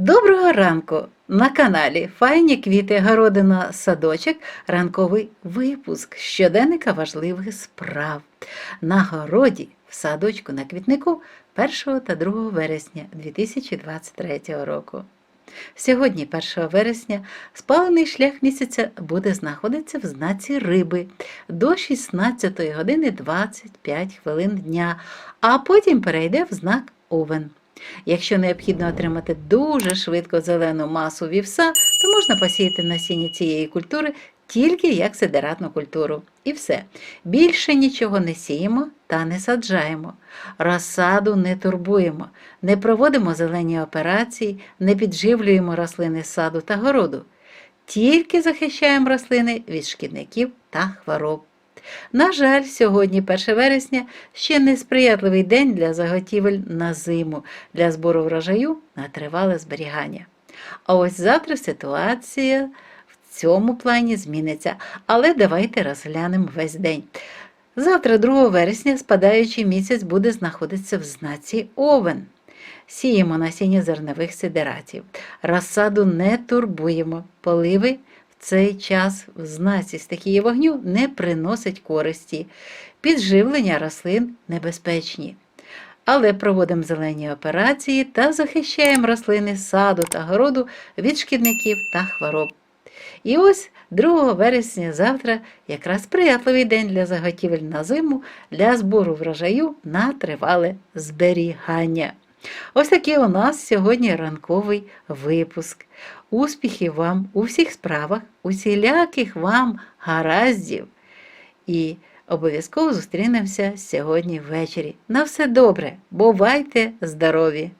Доброго ранку! На каналі Файні квіти Городина Садочок. Ранковий випуск щоденника важливих справ. На городі в садочку на квітнику 1 та 2 вересня 2023 року. Сьогодні, 1 вересня, спалений шлях місяця буде знаходитися в знаці риби до 16 години 25 хвилин дня, а потім перейде в знак Овен. Якщо необхідно отримати дуже швидко зелену масу вівса, то можна посіяти насіння цієї культури тільки як сидератну культуру. І все. Більше нічого не сіємо та не саджаємо. Розсаду не турбуємо, не проводимо зелені операції, не підживлюємо рослини саду та городу. Тільки захищаємо рослини від шкідників та хвороб. На жаль, сьогодні, 1 вересня, ще несприятливий день для заготівель на зиму, для збору врожаю на тривале зберігання. А ось завтра ситуація в цьому плані зміниться, але давайте розглянемо весь день. Завтра, 2 вересня, спадаючий місяць буде знаходитися в знаці Овен. Сіємо насіння зернових сидератів. Розсаду не турбуємо, поливи цей час знаці стихії вогню не приносить користі. Підживлення рослин небезпечні. Але проводимо зелені операції та захищаємо рослини саду та городу від шкідників та хвороб. І ось 2 вересня завтра якраз сприятливий день для заготівель на зиму для збору врожаю на тривале зберігання. Ось такий у нас сьогодні ранковий випуск. Успіхів вам у всіх справах, усіляких вам гараздів. І обов'язково зустрінемося сьогодні ввечері. На все добре, бувайте здорові!